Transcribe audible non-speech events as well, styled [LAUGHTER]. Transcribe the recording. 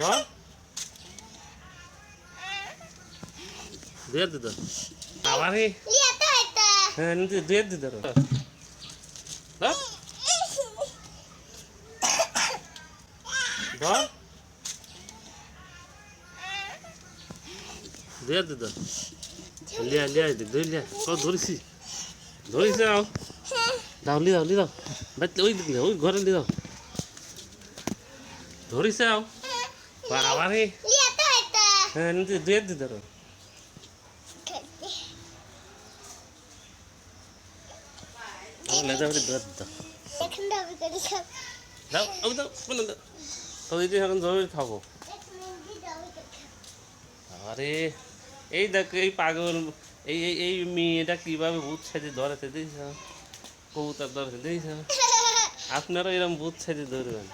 ধর দুয়ে দিত আবার হে লিয়াতে হইতে হ্যাঁ নিতে দুয়ে দিত ধর ধর দুয়ে দিত লিয়া লিয়া ধরে লিয়া কত ধরেছি ধরেছি আও দাও লি দাও লি দাও ওই ওই ঘরে লি দাও ধরিস আও হ্যাঁ ধর খাব। আরে এই দেখ এই পাগল এই এই এই মেয়েটা কীভাবে ভূত সাজে ধরেছে দিয়েছ কবুতর ধরেছে দিয়েছ [LAUGHS] আপনারা এরকম ভূত সাজে ধরবেন।